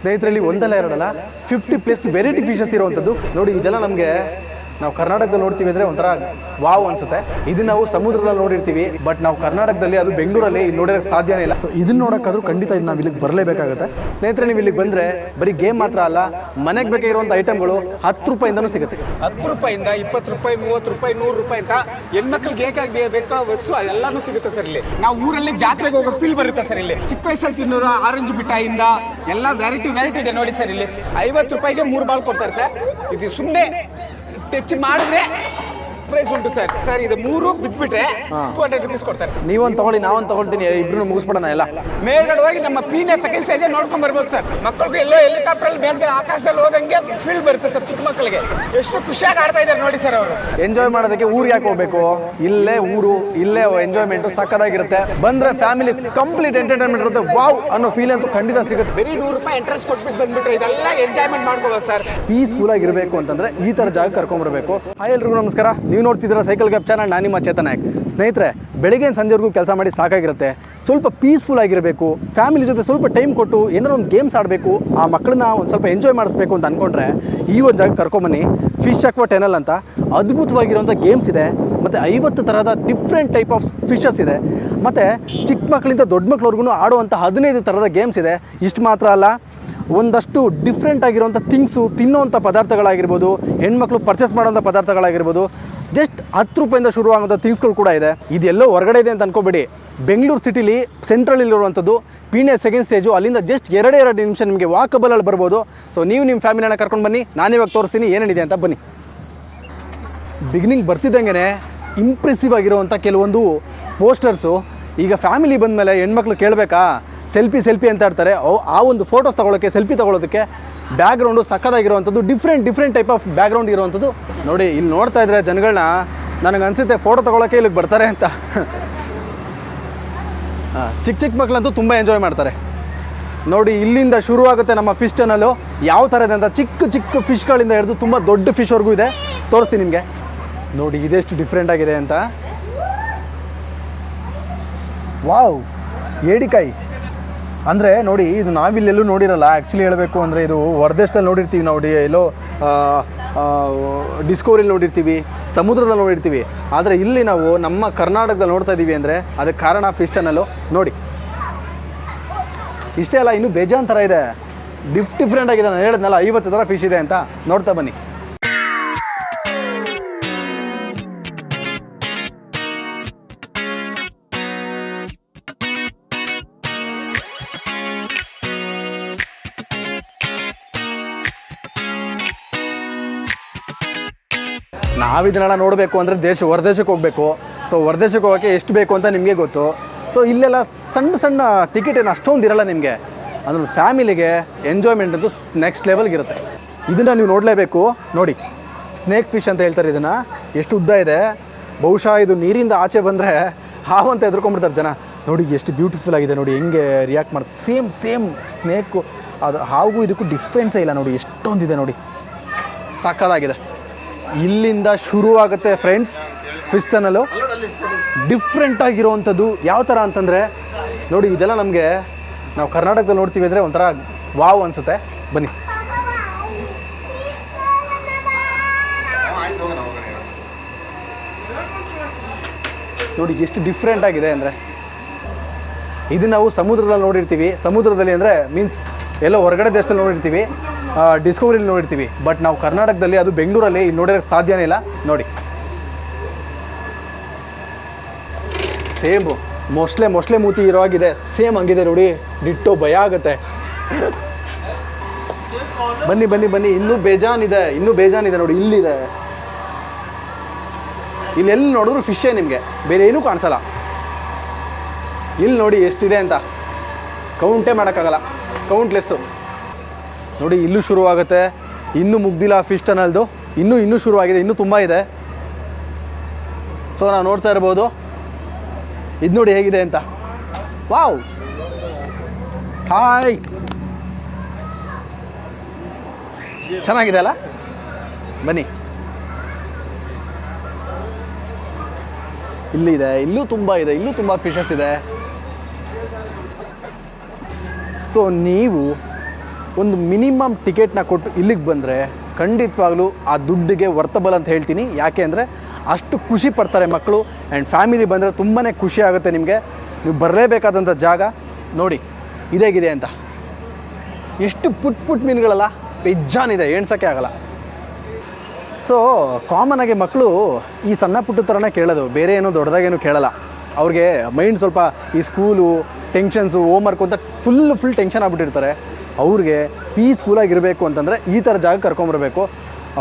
ಸ್ನೇಹಿತರಲ್ಲಿ ಒಂದಲ್ಲ ಎರಡಲ್ಲ. Fifty plus variety fishes ಇರುವಂಥದ್ದು. ನೋಡಿ ಇದೆಲ್ಲ ನಮಗೆ ನಾವು ಕರ್ನಾಟಕದಲ್ಲಿ ನೋಡ್ತೀವಿ ಅಂದರೆ ಒಂಥರ ವಾವ್ ಅನ್ಸುತ್ತೆ. ಇದನ್ನ ನಾವು ಸಮುದ್ರದಲ್ಲಿ ನೋಡಿರ್ತೀವಿ, ಬಟ್ ನಾವು ಕರ್ನಾಟಕದಲ್ಲಿ ಅದು ಬೆಂಗಳೂರಲ್ಲಿ ನೋಡೋಕ್ಕೆ ಸಾಧ್ಯನೇ ಇಲ್ಲ. ಸೊ ಇದನ್ನ ನೋಡೋಕ್ಕಾದ್ರೂ ಖಂಡಿತ ಇದು ನಾವು ಇಲ್ಲಿಗೆ ಬರಲೇಬೇಕಾಗುತ್ತೆ. ಸ್ನೇಹಿತರೆ, ನೀವು ಇಲ್ಲಿಗೆ ಬಂದರೆ ಬರೀ ಗೇಮ್ ಮಾತ್ರ ಅಲ್ಲ, ಮನೆಗೆ ಬೇಕಾಗಿರುವಂಥ ಐಟಮ್ಗಳು ಹತ್ತು ರೂಪಾಯಿಂದನೂ ಸಿಗುತ್ತೆ. ಹತ್ತು ರೂಪಾಯಿಂದ ಇಪ್ಪತ್ತು ರೂಪಾಯಿ, ಮೂವತ್ತು ರೂಪಾಯಿ, ನೂರು ರೂಪಾಯಿ ಅಂತ ಹೆಣ್ಮಕ್ಳಿಗೆ ಏಕಾಗಿ ಬೇಕಾ ವಸ್ತು, ಎಲ್ಲಾನು ಸಿಗುತ್ತೆ ಸರ್ ಇಲ್ಲಿ. ನಾವು ಊರಲ್ಲಿ ಜಾತ್ರೆಗೆ ಹೋಗೋ ಫೀಲ್ ಬರುತ್ತೆ ಸರ್ ಇಲ್ಲಿ. ಚಿಕ್ಕ ವಯಸ್ಸಲ್ಲಿ ತಿನ್ನೋರು ಆರೆಂಜ್ ಮಿಠಾಯಿಂದ ಎಲ್ಲ ವೆರೈಟಿ ವೆರೈಟಿ ಇದೆ ನೋಡಿ ಸರ್ ಇಲ್ಲಿ. ಐವತ್ತು ರೂಪಾಯಿಗೆ ಮೂರು ಬಾಲ್ ಕೊಡ್ತಾರೆ ಸರ್. ಇದು ಸುಮ್ಮನೆ ಟಚ್ ಮಾಡಿದ್ರೆ ಪ್ರೈಸ್ ಉಂಟು ಸರ್. ಸರ್ ಇದು ಮೂರು ಬಿಟ್ಬಿಟ್ರೆ ಟೂ ಹಂಡ್ರೆಡ್ ರುಪೀಸ್ ಕೊಡ್ತಾರೆ ಸರ್. ನೀವೊಂದು ತಗೊಳ್ಳಿ ನಾವೊಂದು ತಗೊಳ್ತೀನಿ ಇಬ್ರು ಮುಗಿಸ್ಬಿಡೋಣ ಎಲ್ಲ. ಮೇಲ್ಗಡೆ ಹೋಗಿ ನಮ್ಮ ಪೀನೆ ಸೆಕೆಂಡ್ ಸ್ಟೇಜ್ ನೋಡ್ಕೊಂಡ್ ಬರ್ಬೋದು ಸರ್. ಮಕ್ಕಳಿಗೆ ಎಲ್ಲೋ ಹೆಲಿಕಾಪ್ಟರ್ ಬೇಗ ಆಕಾಶದಲ್ಲಿ ಹೋದಂಗೆ ಫೀಲ್ ಬರುತ್ತೆ ಸರ್ ಚಿಕ್ಕ ಮಕ್ಕಳಿಗೆ. ಎಷ್ಟು ಖುಷಿಯಾಗಿ ಆಡ್ತಾ ಇದ್ದಾರೆ ನೋಡಿ ಸರ್ ಅವರು. ಎಂಜಾಯ್ ಮಾಡೋದಕ್ಕೆ ಊರಿಗೆ ಯಾಕೆ ಹೋಗ್ಬೇಕು? ಇಲ್ಲೇ ಊರು ಇಲ್ಲೇ ಎಂಜಾಯ್ಮೆಂಟ್ ಸಕ್ಕದಾಗಿರುತ್ತೆ ಬಂದ್ರೆ ಫ್ಯಾಮಿಲಿ ಕಂಪ್ಲೀಟ್ ಎಂಟರ್ಟೈನ್ಮೆಂಟ್ ಇರುತ್ತೆ. ವಾವ್ ಅನ್ನೋ ಫೀಲ್ ಅಂತೂ ಖಂಡಿತ ಸಿಗುತ್ತೆ. ಬರೀ ನೂರು ರೂಪಾಯಿ ಎಂಟ್ರೆನ್ಸ್ ಕೊಟ್ಬಿಟ್ಟು ಬಂದ್ಬಿಟ್ರೆ ಇದೆಲ್ಲ ಎಂಜಾಯ್ಮೆಂಟ್ ಮಾಡ್ಕೋಬೋದು ಸರ್. ಪೀಸ್ಫುಲ್ ಆಗಿರಬೇಕು ಅಂತಂದ್ರೆ ಈ ತರ ಜಾಗ ಕರ್ಕೊಂಡ್ಬರ್ಬೇಕು ಹಾಯ್ ಎಲ್ರಿಗೂ ನಮಸ್ಕಾರ. ನೀವು ನೋಡ್ತಿದ್ದೀರಾ ಸೈಕಲ್ ಗ್ಯಾಪ್ ಚಾನಲ್, ನಾನು ನಿಮ್ಮ ಚೇತನ್ ನಾಯಕ್. ಸ್ನೇಹಿತರೆ, ಬೆಳಿಗ್ಗೆ ಸಂಜೆವರೆಗೂ ಕೆಲಸ ಮಾಡಿ ಸಾಕಾಗಿರುತ್ತೆ. ಸ್ವಲ್ಪ ಪೀಸ್ಫುಲ್ ಆಗಿರಬೇಕು. ಫ್ಯಾಮಿಲಿ ಜೊತೆ ಸ್ವಲ್ಪ ಟೈಮ್ ಕೊಟ್ಟು ಏನಾರು ಒಂದು ಗೇಮ್ಸ್ ಆಡಬೇಕು. ಆ ಮಕ್ಕಳನ್ನ ಒಂದು ಸ್ವಲ್ಪ ಎಂಜಾಯ್ ಮಾಡಿಸ್ಬೇಕು ಅಂತ ಅಂದ್ಕೊಂಡ್ರೆ ಈ ಒಂದು ಜಾಗ ಕರ್ಕೊಂಬನ್ನಿ. ಫಿಶ್ ಅಕ್ವಾ ಟೆನಲ್ ಅಂತ ಅದ್ಭುತವಾಗಿರುವಂಥ ಗೇಮ್ಸ್ ಇದೆ. ಮತ್ತು ಐವತ್ತು ಥರದ ಡಿಫ್ರೆಂಟ್ ಟೈಪ್ ಆಫ್ ಫಿಶಸ್ ಇದೆ. ಮತ್ತು ಚಿಕ್ಕ ಮಕ್ಕಳಿಂದ ದೊಡ್ಡ ಮಕ್ಕಳವ್ರಿಗೂ ಆಡುವಂಥ ಹದಿನೈದು ಥರದ ಗೇಮ್ಸ್ ಇದೆ. ಇಷ್ಟು ಮಾತ್ರ ಅಲ್ಲ, ಒಂದಷ್ಟು ಡಿಫ್ರೆಂಟ್ ಆಗಿರುವಂಥ ಥಿಂಗ್ಸು ತಿನ್ನೋವಂಥ ಪದಾರ್ಥಗಳಾಗಿರ್ಬೋದು, ಹೆಣ್ಮಕ್ಳು ಪರ್ಚೇಸ್ ಮಾಡುವಂಥ ಪದಾರ್ಥಗಳಾಗಿರ್ಬೋದು ಜಸ್ಟ್ ಹತ್ತು ರೂಪಾಯಿಂದ ಶುರುವಾಗುವಂಥ ಥಿಂಗ್ಸ್ಗಳು ಕೂಡ ಇದೆ. ಇದೆಲ್ಲೋ ಹೊರಗಡೆ ಇದೆ ಅಂತ ಅನ್ಕೋಬೇಡಿ. ಬೆಂಗಳೂರು ಸಿಟಿಲಿ ಸೆಂಟ್ರಲ್ಲಿರುವಂಥದ್ದು ಪೀಣೆ ಸೆಕೆಂಡ್ ಸ್ಟೇಜು ಅಲ್ಲಿಂದ ಜಸ್ಟ್ ಎರಡೇ ಎರಡು ನಿಮಿಷ ನಿಮಗೆ ವಾಕಬಲಲ್ಲಿ ಬರ್ಬೋದು. ಸೊ ನೀವು ನಿಮ್ಮ ಫ್ಯಾಮಿಲಿನ ಕರ್ಕೊಂಡು ಬನ್ನಿ ನಾನಿವಾಗ ತೋರಿಸ್ತೀನಿ ಏನೇನಿದೆ ಅಂತ ಬನ್ನಿ. ಬಿಗಿನಿಂಗ್ ಬರ್ತಿದ್ದಂಗೆ ಇಂಪ್ರೆಸಿವ್ ಆಗಿರುವಂಥ ಕೆಲವೊಂದು ಪೋಸ್ಟರ್ಸು ಈಗ ಫ್ಯಾಮಿಲಿ ಬಂದಮೇಲೆ ಹೆಣ್ಮಕ್ಳು ಕೇಳಬೇಕಾ? ಸೆಲ್ಫಿ ಸೆಲ್ಫಿ ಅಂತ ಅವ್- ಆ ಒಂದು ಫೋಟೋಸ್ ತಗೊಳ್ಳೋಕ್ಕೆ ಸೆಲ್ಫಿ ತೊಗೊಳೋದಕ್ಕೆ background ಸಕ್ಕದಾಗಿರುವಂಥದ್ದು different different type of background ಇರುವಂಥದ್ದು. ನೋಡಿ, ಇಲ್ಲಿ ನೋಡ್ತಾ ಇದ್ರೆ ಜನಗಳನ್ನ ನನಗೆ ಅನಿಸುತ್ತೆ ಫೋಟೋ ತೊಗೊಳಕ್ಕೆ ಇಲ್ಲಿಗೆ ಬರ್ತಾರೆ ಅಂತ. ಚಿಕ್ಕ ಚಿಕ್ಕ ಮಕ್ಕಳಂತೂ ತುಂಬ ಎಂಜಾಯ್ ಮಾಡ್ತಾರೆ. ನೋಡಿ, ಇಲ್ಲಿಂದ ಶುರುವಾಗುತ್ತೆ ನಮ್ಮ ಫಿಶ್ ಟನಲ್ಲು ಯಾವ ಥರ ಇದೆ ಅಂತ ಚಿಕ್ಕ ಚಿಕ್ಕ ಫಿಶ್ಗಳಿಂದ ಹಿಡಿದು ತುಂಬ ದೊಡ್ಡ ಫಿಶ್ವರೆಗೂ ಇದೆ. ತೋರಿಸ್ತೀನಿ ನಿಮಗೆ. ನೋಡಿ, ಇದೆಷ್ಟು ಡಿಫ್ರೆಂಟ್ ಆಗಿದೆ ಅಂತ. ವಾವ್, ಏಡಿಕಾಯಿ. ಅಂದರೆ ನೋಡಿ, ಇದು ನಾವಿಲ್ಲೆಲ್ಲೂ ನೋಡಿರಲ್ಲ. ಆ್ಯಕ್ಚುಲಿ ಹೇಳಬೇಕು ಅಂದರೆ ಇದು ಹೊರದೇಶದಲ್ಲಿ ನೋಡಿರ್ತೀವಿ ನಾವು ಡಿ ಎಲ್ಲೋ ಡಿಸ್ಕವರಿಲಿ ನೋಡಿರ್ತೀವಿ, ಸಮುದ್ರದಲ್ಲಿ ನೋಡಿರ್ತೀವಿ. ಆದರೆ ಇಲ್ಲಿ ನಾವು ನಮ್ಮ ಕರ್ನಾಟಕದಲ್ಲಿ ನೋಡ್ತಾ ಇದ್ದೀವಿ ಅಂದರೆ ಅದಕ್ಕೆ ಕಾರಣ ಫಿಶ್ ಟನಲ್ಲು ನೋಡಿ. ಇಷ್ಟೇ ಅಲ್ಲ, ಇನ್ನೂ ಬೇಜಾನ್ ಥರ ಇದೆ. ಡಿಫ್ ಡಿಫ್ರೆಂಟ್ ಆಗಿದೆ. ನಾನು ಹೇಳಿದ್ನಲ್ಲ, ಐವತ್ತು ಥರ ಫಿಶ್ ಇದೆ ಅಂತ. ನೋಡ್ತಾ ಬನ್ನಿ. ನಾವು ಇದನ್ನೆಲ್ಲ ನೋಡಬೇಕು ಅಂದರೆ ದೇಶ, ಹೊರದೇಶಕ್ಕೆ ಹೋಗಬೇಕು. ಸೊ ಹೊರದೇಶಕ್ಕೆ ಹೋಗೋಕ್ಕೆ ಎಷ್ಟು ಬೇಕು ಅಂತ ನಿಮಗೆ ಗೊತ್ತು. ಸೊ ಇಲ್ಲೆಲ್ಲ ಸಣ್ಣ ಸಣ್ಣ ಟಿಕೆಟ್ ಏನು ಅಷ್ಟೊಂದು ಇರಲ್ಲ ನಿಮಗೆ. ಅದ್ರ ಫ್ಯಾಮಿಲಿಗೆ ಎಂಜಾಯ್ಮೆಂಟ್ ಅಂತೂ ನೆಕ್ಸ್ಟ್ ಲೆವೆಲ್ಗೆ ಇರುತ್ತೆ. ಇದನ್ನು ನೀವು ನೋಡಲೇಬೇಕು. ನೋಡಿ ಸ್ನೇಕ್ ಫಿಶ್ ಅಂತ ಹೇಳ್ತಾರೆ ಇದನ್ನು. ಎಷ್ಟು ಉದ್ದ ಇದೆ. ಬಹುಶಃ ಇದು ನೀರಿಂದ ಆಚೆ ಬಂದರೆ ಹಾವು ಅಂತ ಎದ್ಕೊಂಡ್ಬಿಡ್ತಾರೆ ಜನ. ನೋಡಿ, ಎಷ್ಟು ಬ್ಯೂಟಿಫುಲ್ ಆಗಿದೆ. ನೋಡಿ, ಹೆಂಗೆ ರಿಯಾಕ್ಟ್ ಮಾಡಿ ಸೇಮ್ ಸೇಮ್ ಸ್ನೇಕು ಅದು ಹಾವು ಇದಕ್ಕೂ ಡಿಫ್ರೆನ್ಸೇ ಇಲ್ಲ. ನೋಡಿ, ಎಷ್ಟೊಂದಿದೆ ನೋಡಿ. ಸಕ್ಕದಾಗಿದೆ ಇಲ್ಲಿಂದ ಶುರುವಾಗುತ್ತೆ ಫ್ರೆಂಡ್ಸ್ ಫಿಶ್ ಟನಲ್ಲು ಡಿಫ್ರೆಂಟ್ ಯಾವ ಥರ ಅಂತಂದರೆ, ನೋಡಿ ಇದೆಲ್ಲ ನಮಗೆ ನಾವು ಕರ್ನಾಟಕದಲ್ಲಿ ನೋಡ್ತೀವಿ ಅಂದರೆ ಒಂಥರ ವಾವ್ ಅನಿಸುತ್ತೆ. ಬನ್ನಿ. ನೋಡಿ ಎಷ್ಟು ಡಿಫ್ರೆಂಟ್ ಆಗಿದೆ ಅಂದರೆ. ಇದು ನಾವು ಸಮುದ್ರದಲ್ಲಿ ನೋಡಿರ್ತೀವಿ. ಸಮುದ್ರದಲ್ಲಿ ಅಂದರೆ ಮೀನ್ಸ್ ಎಲ್ಲೋ ಹೊರಗಡೆ ದೇಶದಲ್ಲಿ ನೋಡಿರ್ತೀವಿ. ಡಿಸ್ಕವರಿಲಿ ನೋಡಿರ್ತೀವಿ. ಬಟ್ ನಾವು ಕರ್ನಾಟಕದಲ್ಲಿ ಅದು ಬೆಂಗಳೂರಲ್ಲಿ ನೋಡೋಕ್ಕೆ ಸಾಧ್ಯನೇ ಇಲ್ಲ. ನೋಡಿ. ಸೇಮ್. ಮೊಸ್ಲೆ ಮೊಸ್ಲೆ ಮೂತಿ ಇರೋ ಹಾಗಿದೆ. ಸೇಮ್ ಹಂಗಿದೆ ನೋಡಿ. ಡಿಟ್ಟೋ ಭಯ ಆಗುತ್ತೆ. ಬನ್ನಿ ಬನ್ನಿ ಬನ್ನಿ. ಇನ್ನೂ ಬೇಜಾನಿದೆ. ಇನ್ನೂ ಬೇಜಾನಿದೆ ನೋಡಿ. ಇಲ್ಲಿದೆ. ಇಲ್ಲೆಲ್ಲಿ ನೋಡಿದ್ರು ಫಿಶೇ ನಿಮಗೆ. ಬೇರೆ ಏನೂ ಕಾಣಿಸಲ್ಲ. ಇಲ್ಲಿ ನೋಡಿ ಎಷ್ಟಿದೆ ಅಂತ. ಕೌಂಟೇ ಮಾಡೋಕ್ಕಾಗಲ್ಲ. ಕೌಂಟ್ಲೆಸ್ಸು ನೋಡಿ, ಇಲ್ಲೂ ಶುರುವಾಗುತ್ತೆ. ಇನ್ನೂ ಮುಗ್ದಿಲ್ಲ ಫಿಶ್ ಟನಲ್ದು ಇನ್ನೂ ಇನ್ನೂ ಶುರುವಾಗಿದೆ. ಇನ್ನೂ ತುಂಬ ಇದೆ. ಸೊ ನಾವು ನೋಡ್ತಾ ಇರ್ಬೋದು. ಇದು ನೋಡಿ ಹೇಗಿದೆ ಅಂತ. ವಾವ್! ಹಾಯ್ ಚೆನ್ನಾಗಿದೆ ಅಲ್ಲ? ಬನ್ನಿ. ಇಲ್ಲಿದೆ ಇಲ್ಲೂ ತುಂಬ ಇದೆ. ಇಲ್ಲೂ ತುಂಬ ಫಿಶಸ್ ಇದೆ. ಸೊ ನೀವು ಒಂದು ಮಿನಿಮಮ್ ಟಿಕೆಟ್ನ ಕೊಟ್ಟು ಇಲ್ಲಿಗೆ ಬಂದರೆ ಖಂಡಿತವಾಗ್ಲೂ ಆ ದುಡ್ಡಿಗೆ ವರ್ತಬಲ್ ಅಂತ ಹೇಳ್ತೀನಿ. ಯಾಕೆ ಅಂದರೆ ಅಷ್ಟು ಖುಷಿ ಪಡ್ತಾರೆ ಮಕ್ಕಳು ಆ್ಯಂಡ್ ಫ್ಯಾಮಿಲಿ ಬಂದರೆ ತುಂಬಾ ಖುಷಿ ಆಗುತ್ತೆ ನಿಮಗೆ. ನೀವು ಬರಲೇಬೇಕಾದಂಥ ಜಾಗ, ನೋಡಿ, ಇದೇಗಿದೆ ಅಂತ. ಎಷ್ಟು ಪುಟ್ ಪುಟ್ ಮೀನುಗಳಲ್ಲ ಇದೆ ಎಣ್ಸೋಕ್ಕೆ ಆಗಲ್ಲ. ಸೊ ಕಾಮನ್ ಆಗಿ ಮಕ್ಕಳು ಈ ಸಣ್ಣ ಪುಟ್ಟ ಥರನೇ ಕೇಳೋದು, ಬೇರೆ ಏನೋ ದೊಡ್ಡದಾಗೇನು ಕೇಳಲ್ಲ. ಅವ್ರಿಗೆ ಮೈಂಡ್ ಸ್ವಲ್ಪ ಈ ಸ್ಕೂಲು ಟೆನ್ಷನ್ಸು ಹೋಮ್ವರ್ಕ್ ಅಂತ ಫುಲ್ ಫುಲ್ ಟೆನ್ಷನ್ ಆಗ್ಬಿಟ್ಟಿರ್ತಾರೆ. ಅವ್ರಿಗೆ ಪೀಸ್ಫುಲ್ಲಾಗಿರಬೇಕು ಅಂತಂದರೆ ಈ ಥರ ಜಾಗ ಕರ್ಕೊಂಬರ್ಬೇಕು.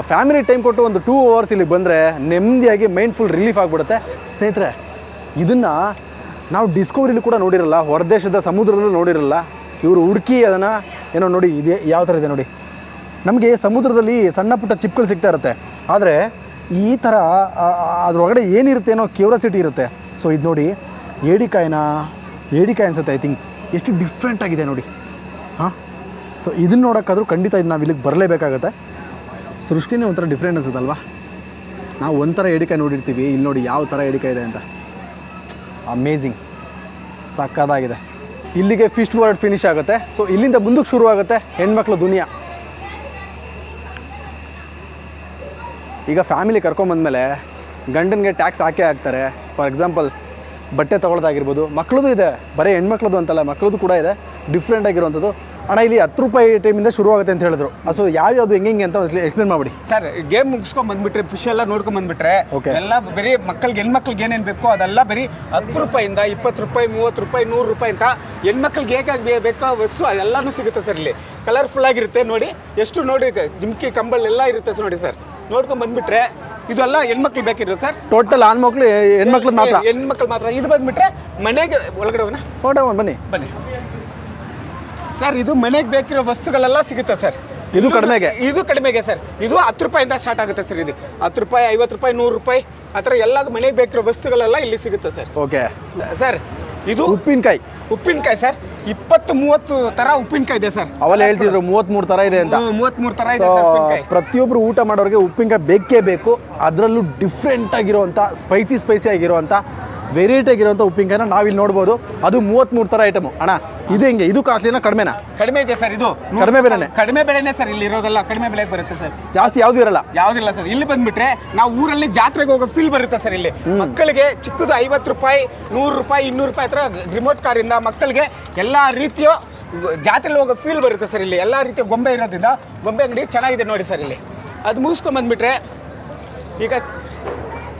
ಫ್ಯಾಮಿಲಿ ಟೈಮ್ ಕೊಟ್ಟು ಒಂದು ಟೂ ಅವರ್ಸ್ ಇಲ್ಲಿ ಬಂದರೆ ನೆಮ್ಮದಿಯಾಗಿ ಮೈಂಡ್ ಫುಲ್ ರಿಲೀಫ್ ಆಗಿಬಿಡುತ್ತೆ. ಸ್ನೇಹಿತರೆ, ಇದನ್ನು ನಾವು ಡಿಸ್ಕವರಿಲಿ ಕೂಡ ನೋಡಿರಲ್ಲ, ಹೊರದೇಶದ ಸಮುದ್ರದಲ್ಲೂ ನೋಡಿರಲ್ಲ, ಇವರು ಹುಡುಕಿ ಅದನ್ನು ಏನೋ ನೋಡಿ, ಇದೆ ಯಾವ ಥರ ಇದೆ ನೋಡಿ. ನಮಗೆ ಸಮುದ್ರದಲ್ಲಿ ಸಣ್ಣ ಪುಟ್ಟ ಚಿಪ್ಗಳು ಸಿಗ್ತಾ ಇರುತ್ತೆ. ಆದರೆ ಈ ಥರ ಅದ್ರೊಳಗಡೆ ಏನಿರುತ್ತೆ ಅನ್ನೋ ಕ್ಯೂರಿಯಾಸಿಟಿ ಇರುತ್ತೆ. ಸೊ ಇದು ನೋಡಿ ಏಡಿಕಾಯಿನ ಏಡಿಕಾಯಿ ಅನ್ಸುತ್ತೆ ಐ ಥಿಂಕ್ ಎಷ್ಟು ಡಿಫ್ರೆಂಟ್ ಆಗಿದೆ ನೋಡಿ. ಹಾಂ? ಸೊ ಇದನ್ನ ನೋಡೋಕ್ಕಾದ್ರೂ ಖಂಡಿತ ಇದು ನಾವು ಇಲ್ಲಿಗೆ ಬರಲೇಬೇಕಾಗತ್ತೆ. ಸೃಷ್ಟಿನೇ ಒಂಥರ ಡಿಫ್ರೆಂಟ್ ಅನ್ಸುತ್ತಲ್ವಾ? ನಾವು ಒಂಥರ ಎಡಿಕೆ ನೋಡಿರ್ತೀವಿ ಇಲ್ಲಿ ನೋಡಿ ಯಾವ ಥರ ಎಡಿಕೆ ಇದೆ ಅಂತ. ಅಮೇಝಿಂಗ್ ಸಕ್ಕದಾಗಿದೆ ಇಲ್ಲಿಗೆ ಫಿಸ್ಟ್ ವರ್ಡ್ ಫಿನಿಶ್ ಆಗುತ್ತೆ. ಸೊ ಇಲ್ಲಿಂದ ಮುಂದಕ್ಕೆ ಶುರು ಆಗುತ್ತೆ ಹೆಣ್ಮಕ್ಳು ದುನಿಯಾ. ಈಗ ಫ್ಯಾಮಿಲಿ ಕರ್ಕೊಂಬಂದ್ಮೇಲೆ ಗಂಡನಿಗೆ ಟ್ಯಾಕ್ಸ್ ಹಾಕೇ ಹಾಕ್ತಾರೆ. ಫಾರ್ ಎಕ್ಸಾಂಪಲ್ ಬಟ್ಟೆ ತೊಗೊಳೋದಾಗಿರ್ಬೋದು. ಮಕ್ಳದ್ದು ಇದೆ. ಬರೀ ಹೆಣ್ಮಕ್ಳದ್ದು ಅಂತಲ್ಲ ಮಕ್ಳದ್ದು ಕೂಡ ಇದೆ. ಡಿಫ್ರೆಂಟ್ ಆಗಿರುವಂಥದ್ದು. ಅಣ್ಣ ಇಲ್ಲಿ ಹತ್ತು ರೂಪಾಯಿ ಟೈಮಿಂದ ಶುರು ಆಗುತ್ತೆ ಅಂತ ಹೇಳಿದ್ರು. ಸೊ ಯಾವ್ಯಾವ್ದು ಹೆಂಗೆ ಹೆಂಗೆ ಅಂತ ಎಕ್ಸ್ಪ್ಲೇನ್ ಮಾಡಿ ಸರ್ ಗೇಮ್ ಮುಗಿಸ್ಕೊಂಡ್ ಬಂದ್ಬಿಟ್ರೆ ಫಿಶ್ ಎಲ್ಲ ನೋಡ್ಕೊಂಡ್ ಬಂದ್ಬಿಟ್ರೆ. ಎಲ್ಲ ಬರೀ ಮಕ್ಕಳಿಗೆ ಹೆಣ್ಮಕ್ಳಿಗೆ ಏನೇನು ಬೇಕೋ ಅದೆಲ್ಲ ಬರೀ ಹತ್ತು ರೂಪಾಯಿಂದ ಇಪ್ಪತ್ತು ರೂಪಾಯಿ ಮೂವತ್ತು ರೂಪಾಯಿ ನೂರು ರೂಪಾಯಿ ಅಂತ ಹೆಣ್ಮಕ್ಳಿಗೆ ಹೇಗಾಗಿ ಬೇಕೋ ವಸ್ತು ಅದೆಲ್ಲಾನು ಸಿಗುತ್ತೆ ಸರ್ ಇಲ್ಲಿ. ಕಲರ್ಫುಲ್ ಆಗಿರುತ್ತೆ ನೋಡಿ. ಎಷ್ಟು ನೋಡಿ ಜಿಮ್ಕಿ ಕಂಬಳ ಎಲ್ಲ ಇರುತ್ತೆ ಸರ್ ನೋಡಿ ಸರ್ ನೋಡ್ಕೊಂಡ್ ಬಂದ್ಬಿಟ್ರೆ ಇದೆಲ್ಲ ಹೆಣ್ಮಕ್ಳು ಬೇಕಿರೋದು ಸರ್ ಟೋಟಲ್ ಆನ್ ಹೆಣ್ಮಕ್ಳು ಹೆಣ್ಮಕ್ಳದ್ದು ಮಾತ್ರ. ಹೆಣ್ಮಕ್ಳು ಮಾತ್ರ. ಇದು ಬಂದ್ಬಿಟ್ರೆ ಮನೆಗೆ ಒಳಗಡೆ ಹೋಗೋಣ. ಬನ್ನಿ. ಬನ್ನಿ. ಸರ್ ಇದು ಮನೆಗೆ ಬೇಕಿರೋ ವಸ್ತುಗಳೆಲ್ಲ ಸಿಗುತ್ತೆ ಸರ್. ಇದು ಕಡಿಮೆಗೆ? ಇದು ಕಡಿಮೆಗೆ ಸರ್. ಇದು ಹತ್ತು ರೂಪಾಯಿಂದ ಸ್ಟಾರ್ಟ್ ಆಗುತ್ತೆ ಸರ್ ಇದು. ಹತ್ತು ರೂಪಾಯಿ ಐವತ್ತು ರೂಪಾಯಿ ನೂರು ರೂಪಾಯಿ ಆ ಥರ ಎಲ್ಲ ಮನೆಗೆ ಬೇಕಿರೋ ವಸ್ತುಗಳೆಲ್ಲ ಇಲ್ಲಿ ಸಿಗುತ್ತೆ ಸರ್. ಓಕೆ. ಸರ್ ಇದು ಉಪ್ಪಿನಕಾಯಿ. ಉಪ್ಪಿನಕಾಯಿ ಸರ್. ಇಪ್ಪತ್ತು ಮೂವತ್ತು ತರ ಉಪ್ಪಿನಕಾಯಿ ಇದೆ ಸರ್. ಅವೆಲ್ಲ ಹೇಳ್ತಿದ್ರು ಮೂವತ್ತ್ಮೂರು ತರ ಇದೆ ಅಂತ. ಮೂವತ್ತ್ಮೂರು ತರ ಇದೆ ಪ್ರತಿಯೊಬ್ರು ಊಟ ಮಾಡೋರಿಗೆ ಉಪ್ಪಿನಕಾಯಿ ಬೇಕೇ ಬೇಕು. ಅದರಲ್ಲೂ ಡಿಫ್ರೆಂಟ್ ಆಗಿರುವಂಥ ಸ್ಪೈಸಿ ಸ್ಪೈಸಿ ಆಗಿರುವಂಥ ವೆರೈಟಿ ಆಗಿರುವಂಥ ಉಪ್ಪಿನಕಾಯಿನ ನಾವಿಲ್ಲಿ ನೋಡ್ಬೋದು. ಅದು ಮೂವತ್ತ್ಮೂರು ಥರ ಐಟಮು ಅಣ್ಣ ಇದು ಹೆಂಗೆ? ಇದು ಕಾಸ್ಟ್ಲಿನ ಕಡಿಮೆನಾ? ಕಡಿಮೆ ಇದೆ ಸರ್ ಇದು. ಕಡಿಮೆ ಬೆಲೆನೇ? ಕಡಿಮೆ ಬೆಲೆನೇ ಸರ್ ಇಲ್ಲಿ ಇರೋದಲ್ಲ ಕಡಿಮೆ ಬೆಲೆಗೆ ಬರುತ್ತೆ ಸರ್. ಜಾಸ್ತಿ ಯಾವುದೂ ಇರಲ್ಲ. ಯಾವ್ದಿಲ್ಲ ಸರ್ ಇಲ್ಲಿ ಬಂದ್ಬಿಟ್ರೆ ನಾವು ಊರಲ್ಲಿ ಜಾತ್ರೆಗೆ ಹೋಗೋ ಫೀಲ್ ಬರುತ್ತೆ ಸರ್ ಇಲ್ಲಿ. ಮಕ್ಕಳಿಗೆ ಚಿಕ್ಕದು ಐವತ್ತು ರೂಪಾಯಿ ನೂರು ರೂಪಾಯಿ ಇನ್ನೂರು ರೂಪಾಯಿ ಹತ್ರ ರಿಮೋಟ್ ಕಾರಿಂದ ಮಕ್ಕಳಿಗೆ ಎಲ್ಲ ರೀತಿಯ ಜಾತ್ರೆಲಿ ಹೋಗೋ ಫೀಲ್ ಬರುತ್ತೆ ಸರ್ ಇಲ್ಲಿ. ಎಲ್ಲ ರೀತಿಯ ಗೊಂಬೆ ಇರೋದ್ರಿಂದ ಗೊಂಬೆ ಅಂಗಡಿ ಚೆನ್ನಾಗಿದೆ ನೋಡಿ ಸರ್ ಇಲ್ಲಿ. ಅದು ಮುಗಿಸ್ಕೊಂಡ್ ಬಂದ್ಬಿಟ್ರೆ ಈಗ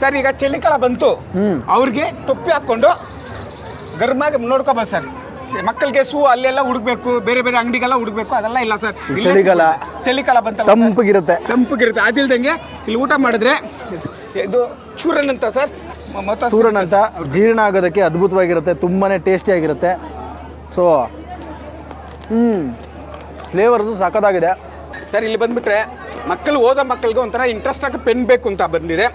ಸರ್ ಈಗ ಚಳಿಕಾಲ ಬಂತು. ಅವ್ರಿಗೆ ಟೊಪ್ಪಿ ಹಾಕ್ಕೊಂಡು ಗರ್ಮಾಗಿ ನೋಡ್ಕೋಬೋದು ಸರ್. ಮಕ್ಕಳಿಗೆ ಸೂ ಅಲ್ಲೆಲ್ಲ ಹುಡುಕ್ಬೇಕು ಬೇರೆ ಬೇರೆ ಅಂಗಡಿಗೆಲ್ಲ ಹುಡುಕ್ಬೇಕು ಅದೆಲ್ಲ ಇಲ್ಲ ಸರ್. ಚಳಿಗಾಲ. ಚಳಿಕಾಲ ಬಂತ? ತಂಪಗಿರುತ್ತೆ. ತಂಪಗಿರುತ್ತೆ. ಅದಿಲ್ದಂಗೆ ಇಲ್ಲಿ ಊಟ ಮಾಡಿದ್ರೆ ಇದು ಚೂರನ್ ಅಂತ ಸರ್ ಮತ್ತು ಮೊತ್ತ ಸೂರನ್ ಅಂತ ಜೀರ್ಣ ಆಗೋದಕ್ಕೆ ಅದ್ಭುತವಾಗಿರುತ್ತೆ ತುಂಬಾ ಟೇಸ್ಟಿಯಾಗಿರುತ್ತೆ ಸೊ ಹ್ಞೂ ಫ್ಲೇವರ್ದು ಸಾಕದಾಗಿದೆ. ಸರ್ ಇಲ್ಲಿ ಬಂದ್ಬಿಟ್ರೆ ಮಕ್ಕಳು ಓದೋ ಮಕ್ಕಳಿಗೆ ಒಂಥರ ಇಂಟ್ರೆಸ್ಟ್ ಆಗಿ ಪೆನ್ ಬೇಕು ಅಂತ ಬಂದಿದೆ.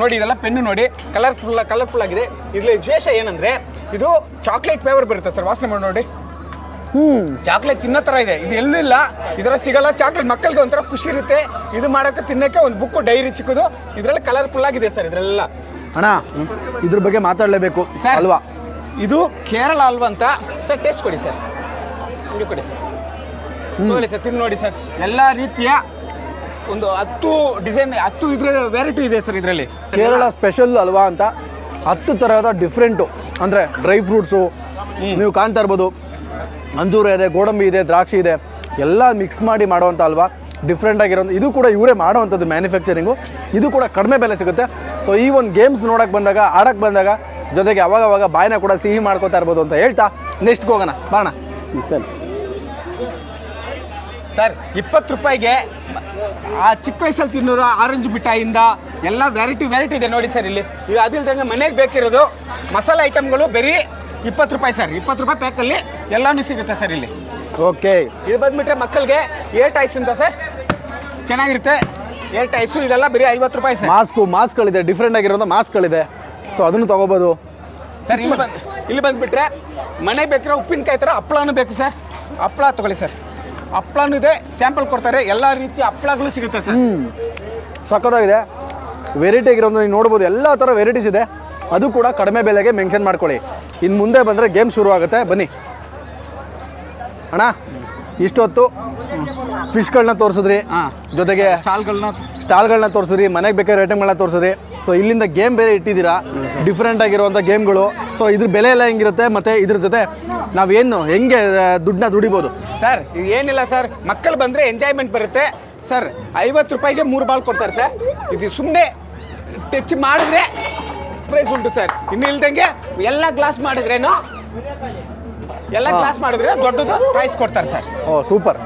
ನೋಡಿ ಇದೆಲ್ಲ ಪೆನ್ನು ನೋಡಿ. ಕಲರ್ಫುಲ್ ಕಲರ್ಫುಲ್ ಆಗಿದೆ. ಇದರಲ್ಲಿ ವಿಶೇಷ ಏನಂದ್ರೆ ಇದು ಚಾಕ್ಲೇಟ್ ಫ್ಲೇವರ್ ಬರುತ್ತೆ ಸರ್. ವಾಸನೆ ಮಾಡಿ ನೋಡಿ. ಹ್ಞೂ ಚಾಕ್ಲೇಟ್ ತಿನ್ನೋ ಥರ ಇದೆ. ಇದು ಎಲ್ಲೂ ಇಲ್ಲ. ಇದರ ಸಿಗಲ್ಲ ಚಾಕ್ಲೇಟ್ ಮಕ್ಕಳಿಗೆ ಒಂಥರ ಖುಷಿ ಇರುತ್ತೆ. ಇದು ಮಾಡೋಕ್ಕೆ ತಿನ್ನೋಕ್ಕೆ ಒಂದು ಬುಕ್ಕು ಡೈರಿ ಚಿಕ್ಕದು. ಇದರಲ್ಲಿ ಕಲರ್ಫುಲ್ ಆಗಿದೆ ಸರ್ ಇದರೆಲ್ಲ ಅಣ್ಣ ಇದ್ರ ಬಗ್ಗೆ ಮಾತಾಡಲೇಬೇಕು. ಸರ್ ಅಲ್ವಾ? ಇದು ಕೇರಳ ಅಲ್ವಾ ಅಂತ? ಸರ್ ಟೇಸ್ಟ್ ಕೊಡಿ ಸರ್. ಕೊಡಿ ಸರ್. ಸರ್ ತಿಂದು ನೋಡಿ ಸರ್. ಎಲ್ಲ ರೀತಿಯ ಒಂದು ಹತ್ತು ಡಿಸೈನ್ ಹತ್ತು ಇದ್ರ ವೆರೈಟಿ ಇದೆ ಸರ್ ಇದರಲ್ಲಿ. ಕೇರಳ ಸ್ಪೆಷಲ್ ಅಲ್ವಾ ಅಂತ ಹತ್ತು ತರಹದ ಡಿಫ್ರೆಂಟು ಅಂದರೆ ಡ್ರೈ ಫ್ರೂಟ್ಸು ನೀವು ಕಾಣ್ತಾ ಇರ್ಬೋದು. ಅಂಜೂರ ಇದೆ ಗೋಡಂಬಿ ಇದೆ ದ್ರಾಕ್ಷಿ ಇದೆ ಎಲ್ಲ ಮಿಕ್ಸ್ ಮಾಡಿ ಮಾಡೋವಂಥ ಅಲ್ವಾ? ಡಿಫ್ರೆಂಟ್ ಆಗಿರೋ ಇದು ಕೂಡ ಇವರೇ ಮಾಡೋವಂಥದ್ದು ಮ್ಯಾನುಫ್ಯಾಕ್ಚರಿಂಗು ಇದು ಕೂಡ ಕಡಿಮೆ ಬೆಲೆ ಸಿಗುತ್ತೆ. ಸೊ ಈ ಒಂದು ಗೇಮ್ಸ್ ನೋಡೋಕ್ಕೆ ಬಂದಾಗ ಆಡೋಕ್ಕೆ ಬಂದಾಗ ಜೊತೆಗೆ ಅವಾಗವಾಗ ಅವಾಗ ಬಾಯಿನ ಕೂಡ ಸಿಹಿ ಮಾಡ್ಕೋತಾ ಇರ್ಬೋದು ಅಂತ ಹೇಳ್ತಾ ನೆಕ್ಸ್ಟ್ಗೆ ಹೋಗೋಣ ಬಾಣ. ಸರಿ. ಸರ್ ಇಪ್ಪತ್ತು ರೂಪಾಯಿಗೆ ಆ ಚಿಕ್ಕ ವಯಸ್ಸಲ್ಲಿ ತಿನ್ನೋರು ಆರೆಂಜ್ ಮಿಠಾಯಿಂದ ಎಲ್ಲ ವೆರೈಟಿ ವೆರೈಟಿ ಇದೆ ನೋಡಿ ಸರ್ ಇಲ್ಲಿ. ಇದು ಅದಿಲ್ದಂಗೆ ಮನೆಗೆ ಬೇಕಿರೋದು ಮಸಾಲೆ ಐಟಮ್ಗಳು ಬರೀ ಇಪ್ಪತ್ತು ರೂಪಾಯಿ ಸರ್. ಇಪ್ಪತ್ತು ರೂಪಾಯಿ ಪ್ಯಾಕಲ್ಲಿ ಎಲ್ಲನೂ ಸಿಗುತ್ತೆ ಸರ್ ಇಲ್ಲಿ. ಓಕೆ. ಇದು ಬಂದ್ಬಿಟ್ರೆ ಮಕ್ಕಳಿಗೆ ಏರ್ ಟೈಸ್ ಅಂತ ಸರ್. ಚೆನ್ನಾಗಿರುತ್ತೆ. ಏರ್ ಟೈಸು ಇದೆಲ್ಲ ಬರೀ ಐವತ್ತು ರೂಪಾಯಿ ಸರ್. ಮಾಸ್ಕು ಮಾಸ್ಕ್ಗಳಿದೆ ಡಿಫ್ರೆಂಟ್ ಆಗಿರೋದು ಮಾಸ್ಕ್ಗಳಿದೆ ಸೊ ಅದನ್ನು ತೊಗೋಬೋದು. ಸರ್ ಇಲ್ಲಿ ಬಂದು ಇಲ್ಲಿ ಬಂದುಬಿಟ್ರೆ ಮನೆ ಬೇಕಿರೋ ಉಪ್ಪಿನಕಾಯಿ ಥರ ಹಪ್ಪಳನೂ ಬೇಕು ಸರ್. ಹಪ್ಪಳ ತಗೊಳ್ಳಿ ಸರ್. ಹಪ್ಪಳನೂ ಇದೆ ಸ್ಯಾಂಪಲ್ ಕೊಡ್ತಾರೆ ಎಲ್ಲ ರೀತಿಯ ಹಪ್ಪಳಗಳು ಸಿಗುತ್ತೆ ಸರ್. ಸಖತ್ತಾಗಿದೆ. ವೆರೈಟಿ ಆಗಿರೋದು ನೀವು ನೋಡ್ಬೋದು ಎಲ್ಲ ಥರ ವೆರೈಟೀಸ್ ಇದೆ. ಅದು ಕೂಡ ಕಡಿಮೆ ಬೆಲೆಗೆ ಮೆನ್ಷನ್ ಮಾಡ್ಕೊಳ್ಳಿ. ಇನ್ನು ಮುಂದೆ ಬಂದರೆ ಗೇಮ್ ಶುರು ಆಗುತ್ತೆ. ಬನ್ನಿ. ಅಣ್ಣ ಇಷ್ಟೊತ್ತು ಫಿಶ್ಗಳನ್ನ ತೋರಿಸಿದ್ರಿ. ಹಾಂ. ಜೊತೆಗೆ ಸ್ಟಾಲ್ಗಳನ್ನ ಸ್ಟಾಲ್ಗಳನ್ನ ತೋರಿಸಿದ್ರಿ ಮನೆಗೆ ಬೇಕಾದ ಐಟಮ್ಗಳನ್ನ ತೋರಿಸಿದ್ರಿ. ಸೊ ಇಲ್ಲಿಂದ ಗೇಮ್ ಬೇರೆ ಇಟ್ಟಿದ್ದೀರಾ? ಡಿಫ್ರೆಂಟ್ ಆಗಿರುವಂಥ ಗೇಮ್ಗಳು ಸೊ ಇದ್ರ ಬೆಲೆ ಎಲ್ಲ ಹೆಂಗಿರುತ್ತೆ ಮತ್ತು ಇದ್ರ ಜೊತೆ ನಾವೇನು ಹೆಂಗೆ ದುಡ್ಡನ್ನ ದುಡಿಬೋದು? ಸರ್ ಇದು ಏನಿಲ್ಲ ಸರ್. ಮಕ್ಕಳು ಬಂದರೆ ಎಂಜಾಯ್ಮೆಂಟ್ ಬರುತ್ತೆ. ಸರ್ ಐವತ್ತು ರೂಪಾಯಿಗೆ ಮೂರು ಬಾಲ್ ಕೊಡ್ತಾರೆ ಸರ್. ಇದು ಸುಮ್ಮನೆ ಟಚ್ ಮಾಡಿದ್ರೆ ಪ್ರೈಸ್ ಉಂಟು ಸರ್. ಇನ್ನು ಇಲ್ದಂಗೆ ಎಲ್ಲ ಗ್ಲಾಸ್ ಮಾಡಿದ್ರೇನು? ಎಲ್ಲ ಗ್ಲಾಸ್ ಮಾಡಿದ್ರೆ ದೊಡ್ಡದು ಪ್ರೈಸ್ ಕೊಡ್ತಾರೆ ಸರ್. ಓ ಸೂಪರ್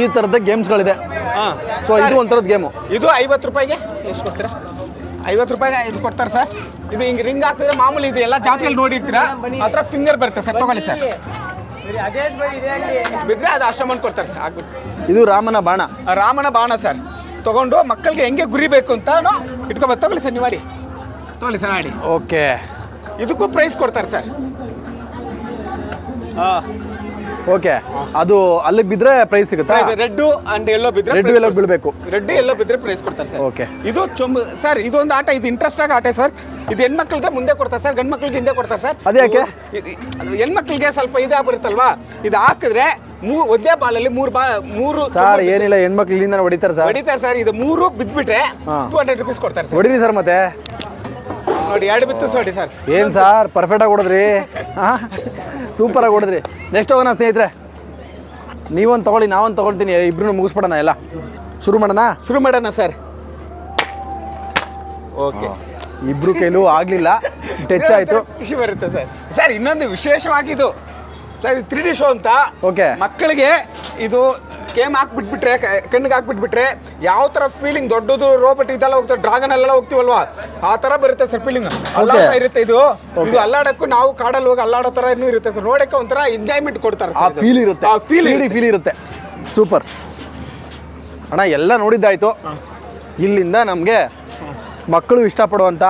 ಈ ಥರದ ಗೇಮ್ಸ್ಗಳಿದೆ ಹಾಂ. ಸೊ ಇದು ಒಂಥರದ್ದು ಗೇಮು ಇದು ಐವತ್ತು ರೂಪಾಯಿಗೆ ಎಷ್ಟು ಕೊಡ್ತೀರಾ? ಐವತ್ತು ರೂಪಾಯಿಗೆ ಇದು ಕೊಡ್ತಾರೆ ಸರ್. ಇದು ಹಿಂಗೆ ರಿಂಗ್ ಹಾಕಿದ್ರೆ ಮಾಮೂಲಿ ಇದು ಎಲ್ಲ ಜಾತ್ರೆಯಲ್ಲಿ ನೋಡಿರ್ತೀರಾ? ಆ ಥರ ಫಿಂಗರ್ ಬರುತ್ತೆ ಸರ್. ತಗೊಳ್ಳಿ ಸರ್. ಬಿದ್ರೆ ಅದು ಅಷ್ಟು ಅಮೌಂಟ್ ಕೊಡ್ತಾರೆ ಸರ್. ಆಗ್ಬಿಟ್ಟು ಇದು ರಾಮನ ಬಾಣ. ರಾಮನ ಬಾಣ ಸರ್. ತಗೊಂಡು ಮಕ್ಕಳಿಗೆ ಹೆಂಗೆ ಗುರಿ ಬೇಕು ಅಂತ ಇಟ್ಕೊಬೇಕು ತಗೊಳ್ಳಿ ಸರ್ ನೀವು ಮಾಡಿ ತಗೊಳ್ಳಿ ಸರ್ ಮಾಡಿ ಓಕೆ. ಇದಕ್ಕೂ ಪ್ರೈಸ್ ಕೊಡ್ತಾರೆ ಸರ್. ಓಕೆ ಅದು ಅಲ್ಲಿ ಬಿದ್ರೆ ಪ್ರೈಸ್ ಸಿಗುತ್ತಾ? ರೆಡ್ ಅಂಡ್ ಎಲ್ಲೋ ಬಿದ್ರೆ ರೆಡ್ ಎಲ್ಲೋ ಬೀಳಬೇಕು. ರೆಡ್ ಎಲ್ಲೋ ಬಿದ್ರೆ ಪ್ರೈಸ್ ಕೊಡ್ತಾರೆ ಸರ್. ಓಕೆ ಇದು ಚೊಂಬು ಸರ್ ಇದೊಂದು ಆಟ ಇದು ಇಂಟ್ರೆಸ್ಟ್ ಆಗಿ ಆಟ ಸರ್. ಇದು ಹೆಣ್ಮಕ್ಳಿಗೆ ಮುಂದೆ ಕೊಡ್ತಾರೆ ಸರ್ ಗಂಡು ಮಕ್ಳಿಗೆ ಹಿಂದೆ ಕೊಡ್ತಾರೆ ಸರ್. ಅದ್ಯಾಕೆ? ಹೆಣ್ಮಕ್ಳಿಗೆ ಸ್ವಲ್ಪ ಇದಾಗ ಬರುತ್ತಲ್ವಾ ಇದು ಹಾಕಿದ್ರೆ ಮೂ ಒದ್ದೆ ಬಾಲಲ್ಲಿ ಮೂರು ಬಾ ಮೂರು ಸರ್ ಏನಿಲ್ಲ ಹೆಣ್ಮಕ್ಳಿಂದ ಇಲ್ಲಿಂದ ಹೊಡಿತಾರೆ ಸರ್. ಹೊಡಿತಾರೆ ಸರ್. ಇದು ಮೂರು ಬಿದ್ಬಿಟ್ರೆ. ಟೂ ಹಂಡ್ರೆಡ್ ರುಪೀಸ್ ಕೊಡ್ತಾರೆ ಸರ್. ಹೊಡಿರಿ ಸರ್ ಮತ್ತೆ. ನೋಡಿ ಎರಡು ಬಿತ್ತು ಸೋಡಿ ಸರ್. ಏನು ಸರ್ ಪರ್ಫೆಕ್ಟಾಗಿ ಹೊಡದ್ರಿ? ಹಾಂ? ಸೂಪರಾಗಿ ಹೊಡದ್ರಿ. ನೆಕ್ಸ್ಟ್ ಹೋಗೋಣ ಸ್ನೇಹಿತರೆ. ನೀವೊಂದು ತಗೊಳ್ಳಿ ನಾವೊಂದು ತೊಗೊಳ್ತೀನಿ. ಇಬ್ರು ಮುಗಿಸ್ಬಿಡೋಣ ಎಲ್ಲ. ಶುರು ಮಾಡೋಣ? ಶುರು ಮಾಡೋಣ ಸರ್. ಓಕೆ. ಇಬ್ರು ಕೈಲೂ ಆಗಲಿಲ್ಲ. ಟಚ್ ಆಯಿತು. ಖುಷಿ ಬರುತ್ತೆ ಸರ್. ಸರ್ ಇನ್ನೊಂದು ವಿಶೇಷವಾಗಿದು ತ್ರೀ ಡಿ ಶೋ ಅಂತ. ಓಕೆ ಮಕ್ಕಳಿಗೆ ಇದು ಗೇಮ್ ಹಾಕ್ಬಿಟ್ಬಿಟ್ರೆ ಕಣ್ಣಿಗೆ ಹಾಕ್ಬಿಟ್ಬಿಟ್ರೆ ಯಾವ ಥರ ಫೀಲಿಂಗ್ ದೊಡ್ಡದು ರೋಬಟ್ ಇದೆಲ್ಲ ಹೋಗ್ತದೆ ಡ್ರಾಗನ್ ಎಲ್ಲ ಹೋಗ್ತೀವಲ್ವಾ? ಆ ಥರ ಬರುತ್ತೆ ಸರ್ ಫೀಲಿಂಗ್ ಇರುತ್ತೆ ಇದು. ಇದು ಅಲ್ಲಾಡಕ್ಕೂ ನಾವು ಕಾಡಲ್ಲಿ ಹೋಗಿ ಅಲ್ಲಾಡೋ ಥರ ಇನ್ನೂ ಇರುತ್ತೆ ಸರ್ ನೋಡಕ್ಕೆ ಒಂಥರ ಎಂಜಾಯ್ಮೆಂಟ್ ಕೊಡ್ತಾರೆ ಆ ಫೀಲ್ ಇರುತ್ತೆ. ಆ ಫೀಲ್ ಫೀಲ್ ಇರುತ್ತೆ. ಸೂಪರ್ ಅಣ್ಣ ಎಲ್ಲ ನೋಡಿದ್ದಾಯ್ತು. ಇಲ್ಲಿಂದ ನಮಗೆ ಮಕ್ಕಳು ಇಷ್ಟಪಡುವಂಥ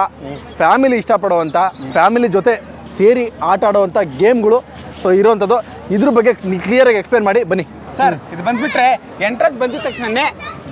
ಫ್ಯಾಮಿಲಿ ಇಷ್ಟಪಡುವಂಥ ಫ್ಯಾಮಿಲಿ ಜೊತೆ ಸೇರಿ ಆಟ ಆಡುವಂಥ ಗೇಮ್ಗಳು ಸೊ ಇರೋವಂಥದ್ದು ಇದ್ರ ಬಗ್ಗೆ ಕ್ಲಿಯರಾಗಿ ಎಕ್ಸ್ಪ್ಲೇನ್ ಮಾಡಿ. ಬನ್ನಿ. ಸರ್ ಇದು ಬಂದ್ಬಿಟ್ರೆ ಎಂಟ್ರೆನ್ಸ್ ಬಂದಿದ ತಕ್ಷಣನೇ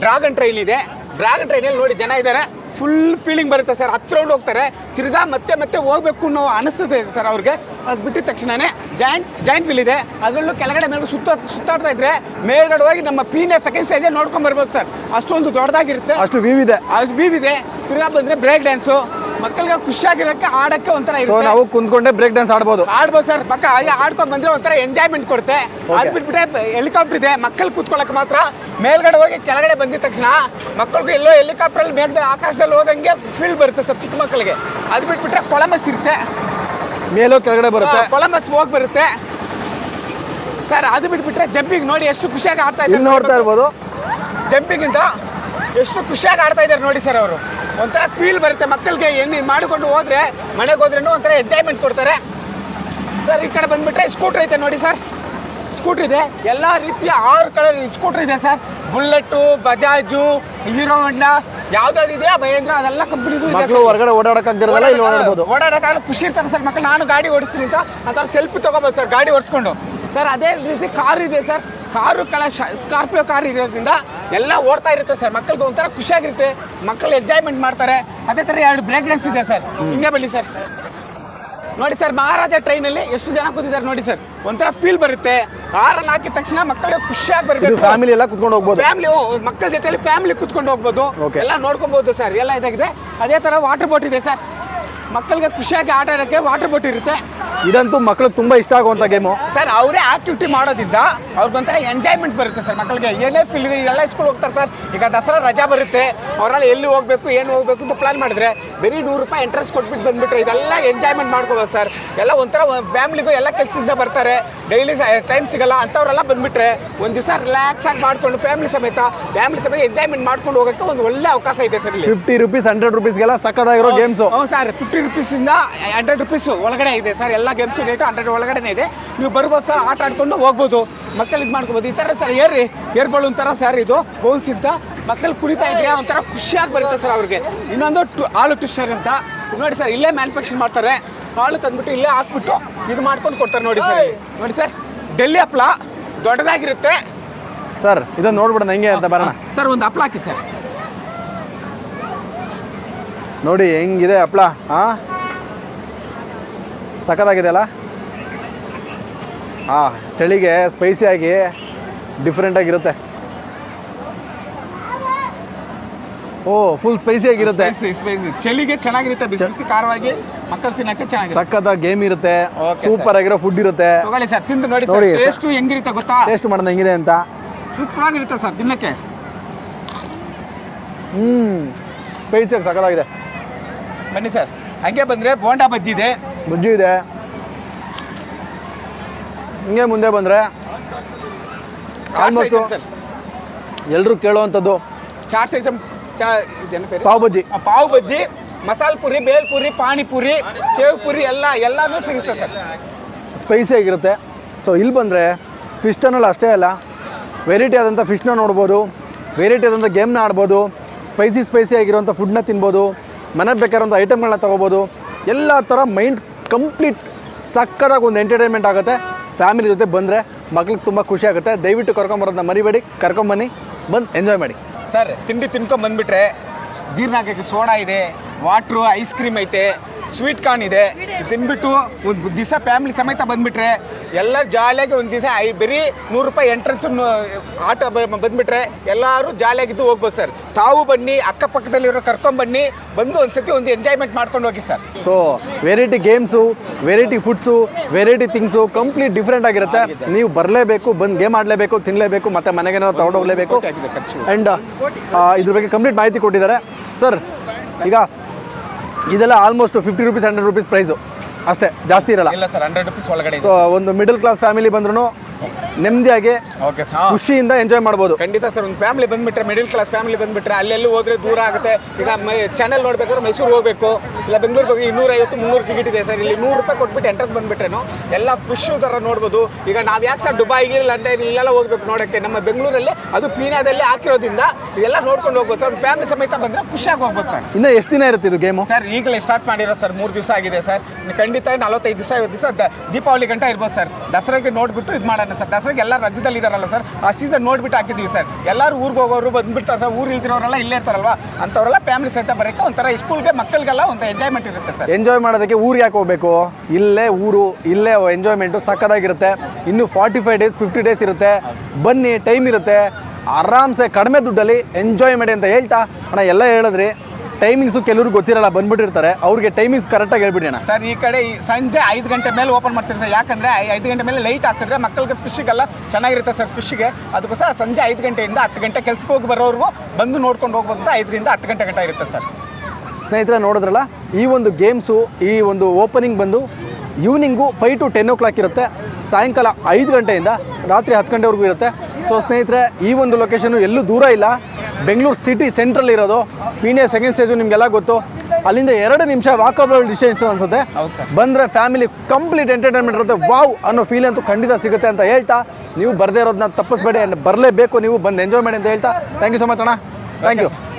ಡ್ರಾಗನ್ ಟ್ರೈನ್ ಇದೆ. ಡ್ರಾಗನ್ ಟ್ರೈನಲ್ಲಿ ನೋಡಿ ಜನ ಇದ್ದಾರೆ ಫುಲ್ ಫೀಲಿಂಗ್ ಬರುತ್ತೆ ಸರ್. ಹತ್ತು ರೌಂಡ್ ಹೋಗ್ತಾರೆ. ತಿರ್ಗಾ ಮತ್ತೆ ಮತ್ತೆ ಹೋಗ್ಬೇಕು ಅನ್ನೋ ಅನಿಸ್ತದೆ ಸರ್ ಅವ್ರಿಗೆ. ಅದು ಬಿಟ್ಟಿದ ತಕ್ಷಣನೇ ಜಾಯಿಂಟ್ ಜಾಯಿಂಟ್ ವಿಲ್ ಇದೆ. ಅದರಲ್ಲೂ ಕೆಳಗಡೆ ಮೇಲೆ ಸುತ್ತ ಸುತ್ತಾಡ್ತಾ ಇದ್ರೆ ಮೇಲ್ಗಡೆ ಹೋಗಿ ನಮ್ಮ ಪೀನೆ ಸೆಕೆಂಡ್ ಸ್ಟೇಜ್ ನೋಡ್ಕೊಂಡ್ ಬರ್ಬೋದು ಸರ್. ಅಷ್ಟೊಂದು ದೊಡ್ಡದಾಗಿರುತ್ತೆ. ಅಷ್ಟು ವೀವ್ ಇದೆ. ಅಷ್ಟು ವೀವ್ ಇದೆ. ತಿರ್ಗಾ ಬಂದ್ರೆ ಬ್ರೇಕ್ ಡ್ಯಾನ್ಸು ಮಕ್ಕಳಿಗೆ ಖುಷಿಯಾಗಿರೋಕ್ಕೆ ಆಡಕ್ಕೆ ಒಂಥರ ಸೊ ಇರುತ್ತೆ. ನಾವು ಕುಂತ್ಕೊಂಡೆ ಬ್ರೇಕ್ ಡ್ಯಾನ್ಸ್ ಆಡ್ಬೋದು. ಆಡ್ಬೋದು ಸರ್. ಪಕ್ಕ ಹಾಗೆ ಆಡ್ಕೊಂಡು ಬಂದ್ರೆ ಒಂಥರ ಎಂಜಾಯ್ಮೆಂಟ್ ಕೊಡುತ್ತೆ. ಅದು ಬಿಟ್ಬಿಟ್ರೆ ಹೆಲಿಕಾಪ್ಟರ್ ಇದೆ. ಮಕ್ಕಳು ಕೂತ್ಕೊಳ್ಳೋಕೆ ಮಾತ್ರ ಮೇಲ್ಗಡೆ ಹೋಗಿ ಕೆಳಗಡೆ ಬಂದಿದ ತಕ್ಷಣ ಮಕ್ಕಳಿಗೆ ಎಲ್ಲೋ ಹೆಲಿಕಾಪ್ಟ್ರಲ್ಲಿ ಮೇಘದಲ್ಲಿ ಆಕಾಶದಲ್ಲಿ ಹೋದಂಗೆ ಫೀಲ್ ಬರುತ್ತೆ ಸರ್ ಚಿಕ್ಕ ಮಕ್ಕಳಿಗೆ. ಅದು ಬಿಟ್ಬಿಟ್ರೆ ಕೊಳಮಸ್ ಇರುತ್ತೆ. ಮೇಲೋ ಕೆಳಗಡೆ ಬರುತ್ತೆ. ಕೊಳಮಸ್ ಹೋಗಿ ಬರುತ್ತೆ. ಸರ್ ಅದು ಬಿಟ್ಬಿಟ್ರೆ ಜಂಪಿಂಗ್ ನೋಡಿ ಎಷ್ಟು ಖುಷಿಯಾಗಿ ಆಡ್ತಾ ಇಲ್ಲಿ ನೋಡ್ತಾ ಇದ್ದಾರೆ ಇರ್ಬೋದು. ಜಂಪಿಂಗ್ ಇಂದ ಎಷ್ಟು ಖುಷಿಯಾಗಿ ಆಡ್ತಾ ಇದ್ದಾರೆ ನೋಡಿ ಸರ್ ಅವರು. ಒಂಥರ ಫೀಲ್ ಬರುತ್ತೆ. ಮಕ್ಕಳಿಗೆ ಎಣ್ಣೆ ಮಾಡಿಕೊಂಡು ಹೋದ್ರೆ ಮನೆಗೆ ಹೋದ್ರೂ ಒಂಥರ ಎಂಜಾಯ್ಮೆಂಟ್ ಕೊಡ್ತಾರೆ. ಸರ್ ಈ ಕಡೆ ಬಂದ್ಬಿಟ್ರೆ ಸ್ಕೂಟ್ರ್ ಐತೆ ನೋಡಿ ಸರ್ ಸ್ಕೂಟ್ರ್ ಇದೆ. ಎಲ್ಲ ರೀತಿಯ ಆರು ಕಲರ್ ಸ್ಕೂಟ್ರ್ ಇದೆ sir Bullet Bajaj Hero Honda ಯಾವ್ದಾವ್ದು ಇದೆಯಾ ಮಹೇಂದ್ರ? ಅದೆಲ್ಲ ಕಂಪ್ನಿದು ಮಕ್ಕಳು. ಹೊರಗಡೆ ಓಡಾಡಕ್ಕಾಗ್ದಿರಲ್ಲ ಇಲ್ಲಿ ಓಡಾಡ್ಬೋದು. ಓಡಾಡಕ್ಕಾಗಲ್ಲ ಖುಷಿ ಇರ್ತಾರೆ ಸರ್ ಮಕ್ಕಳು ನಾನು ಗಾಡಿ ಓಡಿಸ್ತೀನಿ ಅಂತ. ಅಂತ ಸೆಲ್ಫಿ ತಗೋಬೋದು ಸರ್ ಗಾಡಿ ಓಡಿಸ್ಕೊಂಡು. ಸರ್ ಅದೇ ರೀತಿ ಕಾರ್ ಇದೆ ಸರ್ ಕಾರು ಕಳ ಸ್ಕಾರ್ಪಿಯೋ ಕಾರ್ ಇರೋದ್ರಿಂದ ಎಲ್ಲ ಓಡ್ತಾ ಇರುತ್ತೆ ಸರ್. ಮಕ್ಕಳಿಗೆ ಒಂಥರ ಖುಷಿಯಾಗಿರುತ್ತೆ. ಮಕ್ಕಳು ಎಂಜಾಯ್ಮೆಂಟ್ ಮಾಡ್ತಾರೆ. ಅದೇ ಥರ ಎರಡು ಬ್ರೇಕ್ ಡ್ಯಾನ್ಸ್ ಇದೆ ಸರ್. ಹಿಂಗೆ ಬನ್ನಿ ಸರ್. ನೋಡಿ ಸರ್ ಮಹಾರಾಜ ಟ್ರೈನಲ್ಲಿ ಎಷ್ಟು ಜನ ಕೂತಿದ್ದಾರೆ ನೋಡಿ ಸರ್. ಒಂಥರ ಫೀಲ್ ಬರುತ್ತೆ. ಆರನ್ ಹಾಕಿದ ತಕ್ಷಣ ಮಕ್ಕಳಿಗೆ ಖುಷಿಯಾಗಿ ಬರಬೇಕು. ಫ್ಯಾಮಿಲಿ ಎಲ್ಲ ಕುತ್ಕೊಂಡು ಹೋಗ್ಬೋದು? ಫ್ಯಾಮಿಲಿ ಮಕ್ಕಳ ಜೊತೆಲಿ ಫ್ಯಾಮಿಲಿ ಕುತ್ಕೊಂಡು ಹೋಗ್ಬೋದು. ಎಲ್ಲ ನೋಡ್ಕೊಬೋದು ಸರ್. ಎಲ್ಲ ಇದಾಗಿದೆ. ಅದೇ ಥರ ವಾಟರ್ ಬೋಟ್ ಇದೆ ಸರ್. ಮಕ್ಕಳಿಗೆ ಖುಷಿಯಾಗಿ ಆಟ ಆಡೋಕ್ಕೆ ವಾಟರ್ ಬೋಟ್ ಇರುತ್ತೆ. ಇದಂತೂ ಮಕ್ಳಿಗೆ ತುಂಬಾ ಇಷ್ಟ ಆಗುವಂತ ಗೇಮು ಸರ್ ಅವರೇ ಆಕ್ಟಿವಿಟಿ ಮಾಡೋದಿದ್ದ ಅವ್ರಿಗೊಂಥರ ಎಂಜಾಯ್ಮೆಂಟ್ ಬರುತ್ತೆ ಸರ್ ಮಕ್ಕಳಿಗೆ ಏನೇ ಫೀಲ್ ಇದೆ ಎಲ್ಲ ಸ್ಕೂಲ್ ಹೋಗ್ತಾರೆ ಸರ್ ಈಗ ದಸರಾ ರಜಾ ಬರುತ್ತೆ ಅವರೆಲ್ಲ ಎಲ್ಲಿ ಹೋಗ್ಬೇಕು ಏನು ಹೋಗ್ಬೇಕು ಅಂತ ಪ್ಲಾನ್ ಮಾಡಿದ್ರೆ ಬರೀ ನೂರು ರೂಪಾಯಿ ಎಂಟ್ರೆನ್ಸ್ ಕೊಟ್ಬಿಟ್ಟು ಬಂದ್ಬಿಟ್ರೆ ಇದೆಲ್ಲ ಎಂಜಾಯ್ಮೆಂಟ್ ಮಾಡ್ಕೋಬೋದು ಸರ್ ಎಲ್ಲ ಒಂಥರ ಫ್ಯಾಮಿಲಿಗೂ ಎಲ್ಲ ಕೆಲಸದಿಂದ ಬರ್ತಾರೆ. ಡೈಲಿ ಟೈಮ್ ಸಿಗಲ್ಲ ಅಂಥವ್ರೆಲ್ಲ ಬಂದ್ಬಿಟ್ರೆ ಒಂದು ದಿವಸ ರಿಲ್ಯಾಕ್ಸ್ ಆಗಿ ಮಾಡ್ಕೊಂಡು ಫ್ಯಾಮಿಲಿ ಸಮೇತ ಫ್ಯಾಮಿಲಿ ಸಮೇತ ಎಂಜಾಯ್ಮೆಂಟ್ ಮಾಡ್ಕೊಂಡು ಹೋಗೋಕೆ ಒಂದು ಒಳ್ಳೆ ಅವಕಾಶ ಇದೆ ಸರ್ ಇಲ್ಲಿ. ಫಿಫ್ಟಿ ರುಪೀಸ್ ಹಂಡ್ರೆಡ್ ರುಪೀಸ್ಗೆಲ್ಲ ಸಕ್ಕದಾಗಿರೋ ಗೇಮ್ಸು ಹ್ಞೂ ಸರ್ ಫಿಫ್ಟಿ ರುಪೀಸಿಂದ ಹಂಡ್ರೆಡ್ ರುಪೀಸ್ ಒಳಗಡೆ ಇದೆ ಸರ್ ಎಲ್ಲ ಗೇಮ್ಸ್ ರೇಟು ಹಂಡ್ರೆಡ್ ಒಳಗಡೆ ಇದೆ. ನೀವು ಬರ್ಬೋದು ಸರ್ ಆಟ ಆಡ್ಕೊಂಡು ಹೋಗ್ಬೋದು. ಮಕ್ಕಳು ಇದು ಮಾಡ್ಕೋಬೋದು. ಈ ಥರ ಸರ್ ಏರ್ರಿ ಏರ್ ಒಂಥರ ಥರ ಸರ್ ಇದು ಬೌನ್ಸ್ ಇಂತ ಮಕ್ಕಳು ಕುಣಿತಾ ಇದ್ರೆ ಒಂಥರ ಖುಷಿಯಾಗಿ ಬರುತ್ತೆ ಸರ್ ಅವ್ರಿಗೆ. ಇನ್ನೊಂದು ಟು ಆಳು ಟ್ವಿಸ್ಟರ್ ಅಂತ. ನೋಡಿ ಸರ್ ಇಲ್ಲೇ ಮ್ಯಾನುಫ್ಯಾಕ್ಚರ್ ಮಾಡ್ತಾರೆ. ಹಾಲು ತಂದ್ಬಿಟ್ಟು ಇಲ್ಲೇ ಹಾಕ್ಬಿಟ್ಟು ಇದು ಮಾಡ್ಕೊಂಡು ಕೊಡ್ತಾರೆ ನೋಡಿ ಸರ್. ನೋಡಿ ಸರ್ ಡೆಲ್ಲಿ ಹಪ್ಳ ದೊಡ್ಡದಾಗಿರುತ್ತೆ. ಸರ್ ಇದನ್ನು ನೋಡ್ಬಿಡೋಣ ಹೆಂಗೆ ಅಂತ ಬರೋಣ. ಸರ್ ಒಂದು ಹಪ್ಳ ಹಾಕಿ ಸರ್. ನೋಡಿ ಹೆಂಗಿದೆ ಹಪ್ಳ ಹಾಂ? ಸಖತ್ತಾಗಿದೆ ಅಲ್ಲ ಹಾಂ ಚಳಿಗೆ ಸ್ಪೈಸಿಯಾಗಿ ಡಿಫ್ರೆಂಟಾಗಿರುತ್ತೆ ಓ ಫುಲ್ ಸ್ಪೈಸಿ ಆಗಿರುತ್ತೆ. ಚಳಿಗೆ ಚೆನ್ನಾಗಿರುತ್ತೆ ಬಿಸಿ ಬಿಸಿ ಖಾರವಾಗಿ ಮಕ್ಕಳು ತಿನ್ನಕ್ಕೆ ಚೆನ್ನಾಗಿ ಸಖತ್ ಗೇಮ್ ಇರುತ್ತೆ ಸೂಪರ್ ಆಗಿರೋ ಫುಡ್ ಇರುತ್ತೆ. ತಗೊಳ್ಳಿ ಸರ್ ತಿಂದು ನೋಡಿ ಸರ್. ಟೇಸ್ಟ್ ಹೆಂಗಿರುತ್ತೆ ಗೊತ್ತಾ? ಟೇಸ್ಟ್ ಮಾಡೋದು ಹೆಂಗಿದೆ ಅಂತ. ಸೂಪರ್ ಆಗಿರುತ್ತೆ ಸರ್ ತಿನ್ನಕ್ಕೆ ಹ್ಞೂ ಸ್ಪೈಸಿಯಾಗಿ ಸಖತ್ತಾಗಿದೆ. ಬನ್ನಿ ಸರ್ ಹಂಗೆ ಬಂದ್ರೆ ಬೋಂಡಾ ಬಜ್ಜಿ ಇದೆ. ಬಜ್ಜಿ ಇದೆ. ಹಿಂಗೆ ಮುಂದೆ ಬಂದರೆ ಆಲ್ಮೋಸ್ಟು ಎಲ್ಲರೂ ಕೇಳುವಂಥದ್ದು ಚಾಟ್ಸ್ ಐಟಮ್ ಚಾ ಇದೇನು ಪಾವ್ ಬಜ್ಜಿ. ಆ, ಪಾವ್ ಬಜ್ಜಿ ಮಸಾಲ ಪುರಿ ಬೇಲ್ ಪುರಿ ಪಾನಿಪುರಿ ಸೇವ್ ಪುರಿ ಎಲ್ಲ ಎಲ್ಲನೂ ಸಿಗುತ್ತೆ ಸರ್. ಸ್ಪೈಸಿ ಆಗಿರುತ್ತೆ. ಸೊ ಇಲ್ಲಿ ಬಂದರೆ ಫಿಶ್ ಟನ್ನಲ್ಲಿ ಅಷ್ಟೇ ಅಲ್ಲ ವೆರೈಟಿ ಆದಂಥ ಫಿಶ್ನ ನೋಡ್ಬೋದು ವೆರೈಟಿ ಆದಂಥ ಗೇಮ್ನ ಆಡ್ಬೋದು ಸ್ಪೈಸಿ ಸ್ಪೈಸಿ ಆಗಿರೋಂಥ ಫುಡ್ನ ತಿನ್ಬೋದು ಮನೆಗೆ ಒಂದು ಐಟಮ್ಗಳನ್ನ ತೊಗೋಬೋದು. ಎಲ್ಲ ಥರ ಮೈಂಡ್ ಕಂಪ್ಲೀಟ್ ಸಕ್ಕದಾಗಿ ಒಂದು ಎಂಟರ್ಟೈನ್ಮೆಂಟ್ ಆಗುತ್ತೆ. ಫ್ಯಾಮಿಲಿ ಜೊತೆ ಬಂದರೆ ಮಕ್ಳಿಗೆ ತುಂಬ ಖುಷಿ ಆಗುತ್ತೆ. ದಯವಿಟ್ಟು ಕರ್ಕೊಂಬರೋದನ್ನ ಮರಿಬೇಡಿ. ಕರ್ಕೊಂಬನ್ನಿ ಬಂದು ಎಂಜಾಯ್ ಮಾಡಿ. ಸರ್, ತಿಂಡಿ ತಿನ್ಕೊಂಡು ಬಂದ್ಬಿಟ್ರೆ ಜೀರ್ಣ ಆಗಕ್ಕೆ ಸೋಡಾ ಇದೆ, ವಾಟ್ರು, ಐಸ್ ಕ್ರೀಮ್ ಐತೆ, ಸ್ವೀಟ್ ಕಾರ್ನ್ ಇದೆ. ತಿನ್ಬಿಟ್ಟು ಒಂದು ದಿವಸ ಫ್ಯಾಮಿಲಿ ಸಮೇತ ಬಂದ್ಬಿಟ್ರೆ ಎಲ್ಲ ಜಾಲಿಯಾಗಿ ಒಂದು ದಿವಸ ಐ ಬರೀ ನೂರು ರೂಪಾಯಿ ಎಂಟ್ರೆನ್ಸ್ ಆಟೋ ಬಂದುಬಿಟ್ರೆ ಎಲ್ಲರೂ ಜಾಲಿಯಾಗಿದ್ದು ಹೋಗ್ಬೋದು ಸರ್. ತಾವು ಬನ್ನಿ ಅಕ್ಕಪಕ್ಕದಲ್ಲಿರೋ ಕರ್ಕೊಂಬನ್ನಿ ಬಂದು ಒಂದ್ಸತಿ ಒಂದು ಎಂಜಾಯ್ಮೆಂಟ್ ಮಾಡ್ಕೊಂಡು ಹೋಗಿ sir. So variety games variety foods variety things complete different ಆಗಿರುತ್ತೆ. ನೀವು ಬರಲೇಬೇಕು ಬಂದು ಗೇಮ್ ಆಡಲೇಬೇಕು ತಿನ್ನಲೇಬೇಕು ಮತ್ತು ಮನೆಗೇನೋ ತೊಗೊಂಡೋಗ್ಲೇಬೇಕು ಹೋಗಲೇಬೇಕು. ಖರ್ಚು ಆ್ಯಂಡ್ ಇದ್ರ ಬಗ್ಗೆ ಕಂಪ್ಲೀಟ್ ಮಾಹಿತಿ ಕೊಟ್ಟಿದ್ದಾರೆ. ಸರ್ ಈಗ ಇದೆಲ್ಲ almost fifty rupees hundred rupees price ಅಷ್ಟೇ ಜಾಸ್ತಿ ಇರಲ್ಲ. ಇಲ್ಲ ಸರ್ ಹಂಡ್ರೆಡ್ ರುಪೀಸ್ ಒಳಗಡೆ ಸೊ ಒಂದು ಮಿಡಲ್ ಕ್ಲಾಸ್ ಫ್ಯಾಮಿಲಿ ಬಂದ್ರೂ ನೆಮ್ಮದಿಯಾಗಿ ಓಕೆ ಸರ್ ಖುಷಿಯಿಂದ ಎಂಜಾಯ್ ಮಾಡ್ಬೋದು. ಖಂಡಿತ ಸರ್ ಒಂದು ಫ್ಯಾಮಿಲಿ ಬಂದ್ಬಿಟ್ರೆ ಮಿಡಿಲ್ ಕ್ಲಾಸ್ ಫ್ಯಾಮಿಲಿ ಬಂದ್ಬಿಟ್ರೆ ಅಲ್ಲೆಲ್ಲಿ ಹೋದ್ರೆ ದೂರ ಆಗುತ್ತೆ. ಈಗ ಮೈ ಚಾನೆಲ್ ನೋಡ್ಬೇಕಾದ್ರೆ ಮೈಸೂರು ಹೋಗಬೇಕು. ಇಲ್ಲ ಬೆಂಗಳೂರಿಗೆ ಹೋಗಿ ಇನ್ನೂರೈವತ್ತು ಮುನ್ನೂರು ಟಿಕೆಟ್ ಇದೆ ಸರ್ ಇಲ್ಲಿ ನೂರು ರೂಪಾಯಿ ಕೊಟ್ಬಿಟ್ಟು ಎಂಟ್ರೆನ್ಸ್ ಬಂದ್ಬಿಟ್ರೇನು ಎಲ್ಲ ಫಿಶ್ ಥರ ನೋಡ್ಬೋದು. ಈಗ ನಾವು ಯಾಕೆ ಸರ್ ದುಬೈಗೆ ಲಂಡನ್ ಇಲ್ಲೆಲ್ಲ ಹೋಗ್ಬೇಕು ನೋಡೋಕ್ಕೆ? ನಮ್ಮ ಬೆಂಗಳೂರಲ್ಲಿ ಅದು ಪೀನಾದಲ್ಲಿ ಹಾಕಿರೋದ್ರಿಂದ ಇದೆಲ್ಲ ನೋಡ್ಕೊಂಡು ಹೋಗ್ಬೋದು ಸರ್ ಫ್ಯಾಮಿಲಿ ಸಮೇತ ಬಂದರೆ ಖುಷಿಯಾಗಿ ಹೋಗ್ಬೋದು ಸರ್ ಇನ್ನು ಎಷ್ಟು ದಿನ ಇರುತ್ತೆ ಇದು ಗೇಮು ಸರ್ ಈಗಲೇ ಸ್ಟಾರ್ಟ್ ಮಾಡಿರೋ ಸರ್ ಮೂರು ದಿವಸ ಆಗಿದೆ ಸರ್ ಖಂಡಿತ ನಲವತ್ತೈದು ದಿವಸ ಐವತ್ತು ದಿವಸ ದೀಪಾವಳಿ ಗಂಟ ಇರ್ಬೋದು ಸರ್ ದಸರಾಗೆ ನೋಡ್ಬಿಟ್ಟು ಇದು ಮಾಡೋಣ. ಸರ್. ದಸರಾಗೆ ಎಲ್ಲ ರಾಜ್ಯದಲ್ಲಿ ಇದಾರಲ್ಲ ಸರ್. ಆ ಸೀಸನ್ ನೋಡ್ಬಿಟ್ಟು ಹಾಕಿದ್ದೀವಿ ಸರ್. ಎಲ್ಲರೂ ಊರಿಗೆ ಹೋಗೋರು ಬಂದ್ಬಿಡ್ತಾರೆ ಸರ್. ಊರು ಇಲ್ದಿರೋರೆಲ್ಲ ಇಲ್ಲೇ ಇರ್ತಾರಲ್ವಾ? ಅಂಥವರೆಲ್ಲ ಫ್ಯಾಮಿಲಿ ಸಹಿತ ಬರೋಕ್ಕೆ ಒಂಥರ ಸ್ಕೂಲ್ಗೆ ಮಕ್ಕಳಿಗೆಲ್ಲ ಒಂದು ಎಂಜಾಯ್ಮೆಂಟ್ ಇರುತ್ತೆ ಸರ್. ಎಂಜಾಯ್ ಮಾಡೋದಕ್ಕೆ ಊರಿಗೆ ಯಾಕೆ ಹೋಗ್ಬೇಕು? ಇಲ್ಲೇ ಊರು, ಇಲ್ಲೇ ಎಂಜಾಯ್ಮೆಂಟು ಸಕ್ಕದಾಗಿರುತ್ತೆ ಇನ್ನು forty five days fifty days ಇರುತ್ತೆ. ಬನ್ನಿ ಟೈಮ್ ಇರುತ್ತೆ. ಆರಾಮ್ಸೆ ಕಡಿಮೆ ದುಡ್ಡಲ್ಲಿ ಎಂಜಾಯ್ ಮಾಡಿ ಅಂತ ಹೇಳ್ತಾ, ಅಣ್ಣ, ಎಲ್ಲ ಹೇಳಿದ್ರಿ. ಟೈಮಿಂಗ್ಸು ಕೆಲವ್ರಿಗೆ ಗೊತ್ತಿರಲ್ಲ ಬಂದ್ಬಿಟ್ಟಿರ್ತಾರೆ. ಅವ್ರಿಗೆ ಟೈಮಿಂಗ್ಸ್ ಕರೆಕ್ಟಾಗಿ ಹೇಳ್ಬಿಡಿ ಅಣ್ಣ. ಸರ್ ಈ ಕಡೆ ಈ ಸಂಜೆ ಐದು ಗಂಟೆ ಮೇಲೆ ಓಪನ್ ಮಾಡ್ತೀರಿ ಸರ್. ಯಾಕಂದರೆ ಐದು ಗಂಟೆ ಮೇಲೆ ಲೈಟ್ ಹಾಕಿದ್ರೆ ಮಕ್ಕಳಿಗೆ ಫಿಶ್ಗೆಲ್ಲ ಚೆನ್ನಾಗಿರುತ್ತೆ ಸರ್ ಫಿಶ್ಗೆ ಅದಕ್ಕೋಸ್ಕರ ಸಂಜೆ ಐದು ಗಂಟೆಯಿಂದ ಹತ್ತು ಗಂಟೆ ಕೆಲ್ಸಕ್ಕೆ ಹೋಗಿ ಬರೋರ್ಗು ಬಂದು ನೋಡ್ಕೊಂಡು ಹೋಗ್ಬೋದು ಅಂತ ಐದರಿಂದ ಹತ್ತು ಗಂಟೆ ಗಂಟೆ ಇರುತ್ತೆ ಸರ್. ಸ್ನೇಹಿತರೆ ನೋಡಿದ್ರಲ್ಲ ಈ ಒಂದು ಗೇಮ್ಸು ಈ ಒಂದು ಓಪನಿಂಗ್ ಬಂದು evening five to ten o'clock ಇರುತ್ತೆ. ಸಾಯಂಕಾಲ ಐದು ಗಂಟೆಯಿಂದ ರಾತ್ರಿ ಹತ್ತು ಗಂಟೆವರೆಗೂ ಇರುತ್ತೆ. ಸೊ ಸ್ನೇಹಿತರೆ ಈ ಒಂದು ಲೊಕೇಶನು ಎಲ್ಲೂ ದೂರ ಇಲ್ಲ. ಬೆಂಗಳೂರು ಸಿಟಿ ಸೆಂಟ್ರಲ್ಲಿ ಇರೋದು. ಪೀಣ್ಯ ಸೆಕೆಂಡ್ ಸ್ಟೇಜು ನಿಮಗೆಲ್ಲ ಗೊತ್ತು. ಅಲ್ಲಿಂದ ಎರಡು ನಿಮಿಷ ವಾಕಬಲ್ ಡಿಸ್ಟೆನ್ಸ್ ಅನ್ಸುತ್ತೆ. ಬಂದರೆ ಫ್ಯಾಮಿಲಿ ಕಂಪ್ಲೀಟ್ ಎಂಟರ್ಟೈನ್ಮೆಂಟ್ ಇರುತ್ತೆ. ವಾವ್ ಅನ್ನೋ ಫೀಲ್ ಅಂತೂ ಖಂಡಿತ ಸಿಗುತ್ತೆ ಅಂತ ಹೇಳ್ತಾ. ನೀವು ಬರದೇ ಇರೋದನ್ನ ತಪ್ಪಿಸ್ಬೇಡಿ ಬರಲೇಬೇಕು ನೀವು. ಬಂದು ಎಂಜಾಯ್ ಮಾಡಿ ಅಂತ ಹೇಳ್ತಾ. ಥ್ಯಾಂಕ್ ಯು ಸೊ ಮಚ್ ಅಣ್ಣ. Thank you